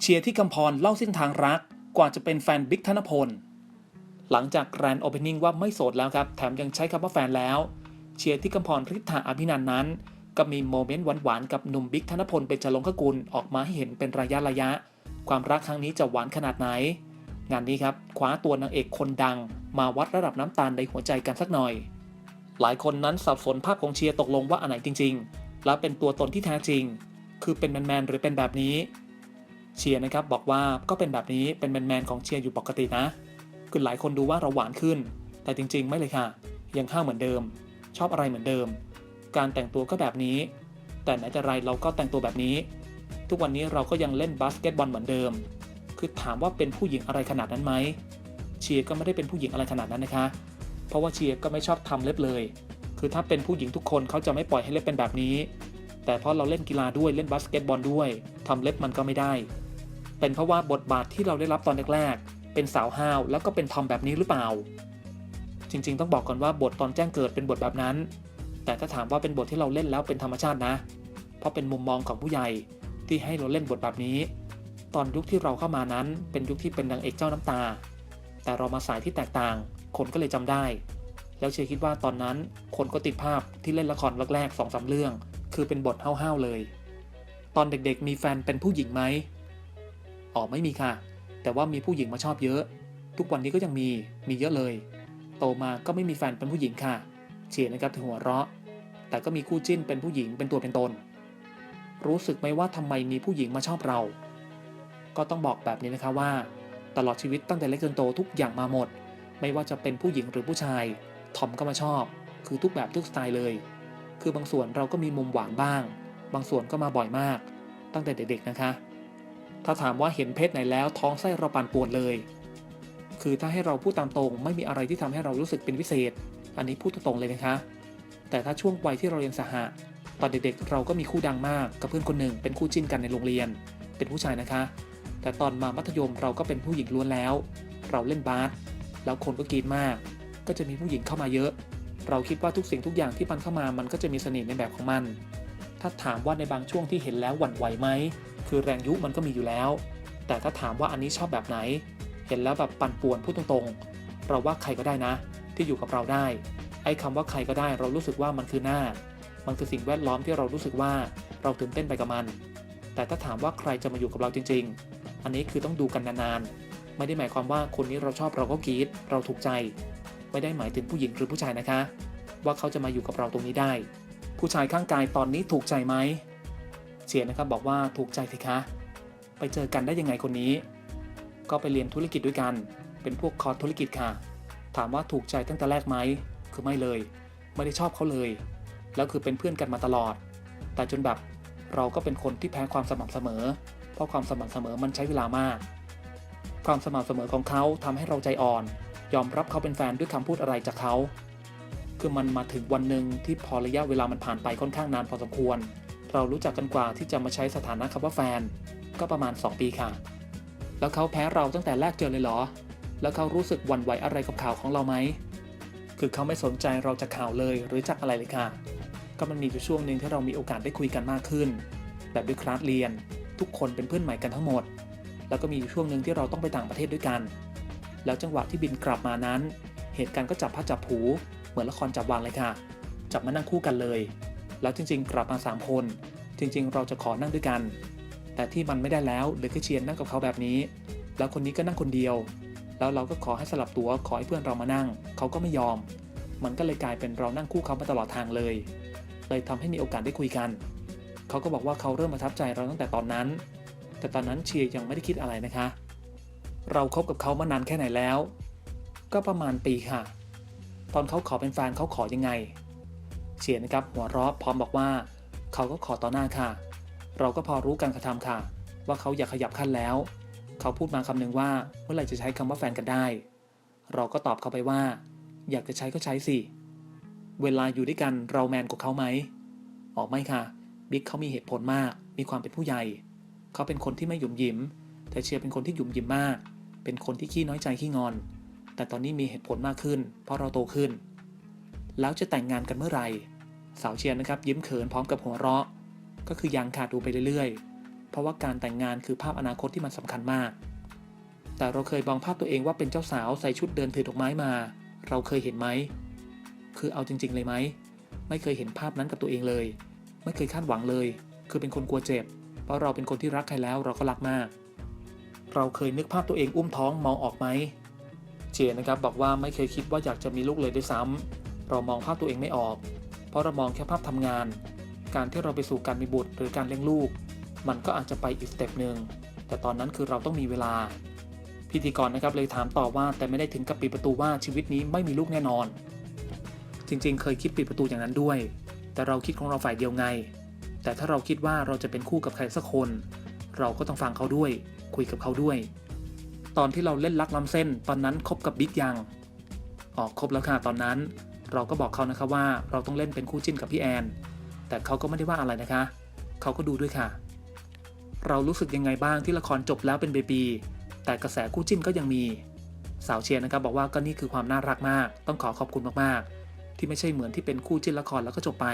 เชียร์ที่กำพรเล่าเส้นทางรักกว่าจะเป็นแฟนบิ๊กธนพล หลังจากแกรนด์โอเพนนิ่งว่าไม่โสดแล้วครับ แถมยังใช้คำว่าแฟนแล้ว เชียร์ที่กำพรฤทธาอภินันนั้น ก็มีโมเมนต์หวานๆกับหนุ่มบิ๊กธนพลเป็นจรงคกุลออกมาให้เห็นเป็นระยะระยะ ความรักครั้งนี้จะหวานขนาดไหน งานนี้ครับคว้าตัวนางเอกคนดัง มาวัดระดับน้ำตาลในหัวใจกันสักหน่อย หลายคนนั้นสับสนภาพของเชียร์ตกลงว่าอันไหนจริง ๆ และเป็นตัวตนที่แท้จริง คือเป็นแมนๆหรือเป็นแบบนี้ เชียร์นะครับบอกว่าก็เป็นแบบนี้เป็นแมนๆของเชียร์อยู่ปกตินะคือหลายคนดูว่าเราหวานขึ้น แต่จริงๆ ไม่เลยค่ะ ยังข้าวเหมือนเดิม ชอบอะไรเหมือนเดิม การแต่งตัวก็แบบนี้ แต่ไหนแต่ไรเราก็แต่งตัวแบบนี้ ทุกวันนี้เราก็ยังเล่นบาสเกตบอลเหมือนเดิม คือถามว่าเป็นผู้หญิงอะไรขนาดนั้นไหมเชียร์ก็ไม่ได้เป็นผู้หญิงอะไรขนาดนั้นนะคะ เพราะว่าเชียร์ก็ไม่ชอบทำเล็บเลย คือถ้าเป็นผู้หญิงทุกคนเขาจะไม่ปล่อยให้เล็บเป็นแบบนี้ แต่เพราะเราเล่นกีฬาด้วยเล่นบาสเกตบอลด้วยทำเล็บมันก็ไม่ได้ เป็นเพราะว่าบทบาทที่เราได้รับตอนแรกๆ เป็นสาวห้าวแล้วก็เป็นทอมแบบนี้หรือเปล่า จริงๆ ต้องบอกก่อนว่าบทตอนแจ้งเกิดเป็นบทแบบนั้น แต่ถ้าถามว่าเป็นบทที่เราเล่นแล้วเป็นธรรมชาตินะ เพราะเป็นมุมมองของผู้ใหญ่ที่ให้เราเล่นบทแบบนี้ ตอนยุคที่เราเข้ามานั้น เป็นยุคที่เป็นนางเอกเจ้าน้ำตา แต่เรามาสายที่แตกต่าง คนก็เลยจำได้ แล้วเชียร์คิดว่าตอนนั้นคนก็ติดภาพที่เล่นละครแรกๆสองสาเรื่อง คือเป็นบทห้าวๆเลย ตอนเด็กๆ มีแฟนเป็นผู้หญิงไหม อ๋อไม่มีค่ะ แต่ว่ามีผู้หญิงมาชอบเยอะ ทุกวันนี้ก็ยังมี มีเยอะเลย โตมาก็ไม่มีแฟนเป็นผู้หญิงค่ะเชียนะครับถึงหัวเราะ แต่ก็มีคู่จิ้นเป็นผู้หญิงเป็นตัวเป็นตน รู้สึกไหมว่าทำไมมีผู้หญิงมาชอบเรา ก็ต้องบอกแบบนี้นะคะว่า ตลอดชีวิตตั้งแต่เล็กจนโตทุกอย่างมาหมด ไม่ว่าจะเป็นผู้หญิงหรือผู้ชาย ทอมก็มาชอบ คือทุกแบบทุกสไตล์เลย คือบางส่วนเราก็มีมุมหวานบ้าง บางส่วนก็มาบ่อยมาก ตั้งแต่เด็กๆนะคะ ถ้าถามว่าเห็นเพศไหนแล้วท้องไส้เราปั่นปวนเลย คือถ้าให้เราพูดตามตรง ไม่มีอะไรที่ทำให้เรารู้สึกเป็นพิเศษ อันนี้พูดตรงๆเลยนะคะ แต่ถ้าช่วงวัยที่เราเรียนสหะตอนเด็กๆ เราก็มีคู่ดังมากกับเพื่อนคนหนึ่งเป็นคู่จิ้นกันในโรงเรียน เป็นผู้ชายนะคะ แต่ตอนมามัธยมเราก็เป็นผู้หญิงล้วนแล้ว เราเล่นบาสแล้วคนก็กรีดมาก ก็จะมีผู้หญิงเข้ามาเยอะ เราคิดว่าทุกสิ่งทุกอย่างที่มันเข้ามามันก็จะมีเสน่ห์ในแบบของมัน ถ้าถามว่าในบางช่วงที่เห็นแล้วหวั่นไหวไหม คือแรงยุมันก็มีอยู่แล้ว แต่ถ้าถามว่าอันนี้ชอบแบบไหน เห็นแล้วแบบปั่นป่วนพูดตรงๆ เราว่าใครก็ได้นะ ที่อยู่กับเราได้ ไอ้คำว่าใครก็ได้เรารู้สึกว่ามันคือหน้า มันคือสิ่งแวดล้อมที่เรารู้สึกว่าเราตื่นเต้นไปกับมัน แต่ถ้าถามว่าใครจะมาอยู่กับเราจริง ๆ อันนี้คือต้องดูกันนานๆ ไม่ได้หมายความว่าคนนี้เราชอบเราก็กรี๊ดเราถูกใจ ไม่ได้หมายถึงผู้หญิงหรือผู้ชายนะคะ ว่าเขาจะมาอยู่กับเราตรงนี้ได้ ผู้ชายข้างกายตอนนี้ถูกใจไหม เชียนะครับบอกว่าถูกใจสิคะ ไปเจอกันได้ยังไงคนนี้ ก็ไปเรียนธุรกิจด้วยกัน เป็นพวกคอร์สธุรกิจค่ะ ถามว่าถูกใจตั้งแต่แรกไหมคือไม่เลย ไม่ได้ชอบเขาเลย แล้วคือเป็นเพื่อนกันมาตลอด แต่จนแบบเราก็เป็นคนที่แพ้ความสม่ำเสมอ เพราะความสม่ำเสมอมันใช้เวลามาก ความสม่ำเสมอของเขาทำให้เราใจอ่อน ยอมรับเขาเป็นแฟนด้วยคำพูดอะไรจากเขา คือมันมาถึงวันหนึ่งที่พอระยะเวลามันผ่านไปค่อนข้างนานพอสมควร เรารู้จักกันกว่าที่จะมาใช้สถานะคำว่าแฟน ก็ประมาณ 2 ปีค่ะ แล้วเขาแพ้เราตั้งแต่แรกเจอเลยเหรอ แล้วเขารู้สึกวันไหวอะไรกับข่าวของเราไหม คือเขาไม่สนใจเราจากข่าวเลยหรือจากอะไรเลยค่ะ ก็มันมีอยู่ช่วงหนึ่งที่เรามีโอกาสได้คุยกันมากขึ้น แบบด้วยคลาสเรียน ทุกคนเป็นเพื่อนใหม่กันทั้งหมด แล้วก็มีอยู่ช่วงหนึ่งที่เราต้องไปต่างประเทศด้วยกัน แล้วจังหวะที่บินกลับมานั้น เหตุการณ์ก็จับพัดจับผู เหมือนละครจับวางเลยค่ะ จับมานั่งคู่กันเลย แล้วจริง ๆ กลับมา 3 คน จริง ๆ เราจะขอนั่งด้วยกัน แต่ที่มันไม่ได้แล้วเลือแค่เชียร์นั่งกับเขาแบบนี้ แล้วคนนี้ก็นั่งคนเดียว แล้วเราก็ขอให้สลับตัวขอให้เพื่อนเรามานั่ง เขาก็ไม่ยอม มันก็เลยกลายเป็นเรานั่งคู่เขามาตลอดทางเลย เลยทำให้มีโอกาสได้คุยกัน เขาก็บอกว่าเขาเริ่มประทับใจเราตั้งแต่ตอนนั้น แต่ตอนนั้นเชียร์ยังไม่ได้คิดอะไรนะคะ เราคบกับเขามานานแค่ไหนแล้ว ก็ประมาณปีค่ะ ตอนเขาขอเป็นแฟนเขาขอยังไง เชียนะครับหัวเราะพร้อมบอกว่า เขาก็ขอต่อหน้าค่ะ เราก็พอรู้การกระทำค่ะ ว่าเขาอยากขยับขั้นแล้ว เขาพูดมาคำหนึ่งว่าเมื่อไหร่จะใช้คำว่าแฟนกันได้ เราก็ตอบเขาไปว่า อยากจะใช้ก็ใช้สิ เวลาอยู่ด้วยกันเราแมนกว่าเขาไหมออกไม่ค่ะ บิ๊กเขามีเหตุผลมาก มีความเป็นผู้ใหญ่ เขาเป็นคนที่ไม่หยุมหยิม แต่เชียร์เป็นคนที่หยุมหยิมมาก เป็นคนที่ขี้น้อยใจขี้งอน แต่ตอนนี้มีเหตุผลมากขึ้น เพราะเราโตขึ้น แล้วจะแต่งงานกันเมื่อไหร่ สาวเชียร์นะครับยิ้มเขินพร้อมกับหัวเราะ ก็คือยังขาดดูไปเรื่อยๆ เพราะว่าการแต่งงานคือภาพอนาคตที่มันสำคัญมาก แต่เราเคยมองภาพตัวเองว่าเป็นเจ้าสาวใส่ชุดเดินถือดอกไม้มา เราเคยเห็นไหม คือเอาจริง ๆ เลยไหม ไม่เคยเห็นภาพนั้นกับตัวเองเลย ไม่เคยคาดหวังเลย คือเป็นคนกลัวเจ็บ เพราะเราเป็นคนที่รักใครแล้วเราก็รักมาก เราเคยนึกภาพตัวเองอุ้มท้องมองออกไหม เจนนะครับบอกว่าไม่เคยคิดว่าอยากจะมีลูกเลยด้วยซ้ำเรามองภาพตัวเองไม่ออก เพราะเรามองแค่ภาพทำงาน การที่เราไปสู่การมีบุตรหรือการเลี้ยงลูก มันก็อาจจะไปอีกสเต็ปหนึ่งแต่ตอนนั้นคือเราต้องมีเวลา พิธีกรนะครับเลยถามต่อว่าแต่ไม่ได้ถึงกับปิดประตูว่าชีวิตนี้ไม่มีลูกแน่นอน จริงๆ เคยคิดปิดประตูอย่างนั้นด้วย แต่เราคิดของเราฝ่ายเดียวไง แต่ถ้าเราคิดว่าเราจะเป็นคู่กับใครสักคน เราก็ต้องฟังเขาด้วย คุยกับเขาด้วย ตอนที่เราเล่นลักล้ำเส้น ตอนนั้นคบกับบิ๊กยัง ออกคบแล้วค่ะตอนนั้น เราก็บอกเขานะคะว่าเราต้องเล่นเป็นคู่จิ้นกับพี่แอน แต่เขาก็ไม่ได้ว่าอะไรนะคะ เขาก็ดูด้วยค่ะ เรารู้สึกยังไงบ้างที่ละครจบแล้วเป็นเบบีแต่กระแสคู่จิ้นก็ยังมี สาวเชียร์นะครับบอกว่าก็นี่คือความน่ารักมาก ต้องขอขอบคุณมากๆ ที่ไม่ใช่เหมือนที่เป็นคู่จิ้นละครแล้วก็จบไป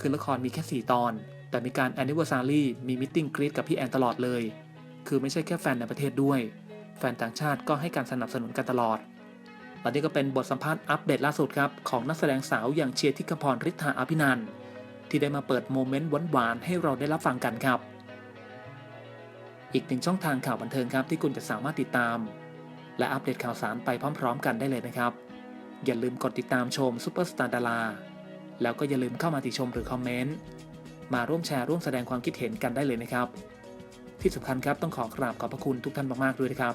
คือละครมีแค่ 4 ตอน แต่มีการ anniversary มีมิ g กรีดกับพี่แอนตลอดเลย คือไม่ใช่แค่แฟนในประเทศด้วย แฟนต่างชาติก็ให้การสนับสนุนกันตลอด และนี่ก็เป็นบทสัมภาษณ์อัปเดตล่าสุดครับของนักแสดงสาวอย่างเชียร์ทิคพรฤทธาอภินันท์ที่ได้มาเปิดโมเมนต์หวานๆให้เราได้รับฟังกันครับ อีกหนึ่งช่องทางข่าวบันเทิงครับที่คุณจะสามารถติดตาม และอัปเดตข่าวสารไปพร้อม ๆ กันได้เลยนะครับ อย่าลืมกดติดตามชมซูเปอร์สตาร์ดาราแล้วก็อย่าลืมเข้ามาติชมหรือคอมเมนต์มาร่วมแชร์ร่วมแสดงความคิดเห็นกันได้เลยนะครับ ที่สำคัญครับต้องขอกราบขอบพระคุณทุกท่านมากๆด้วยนะครับ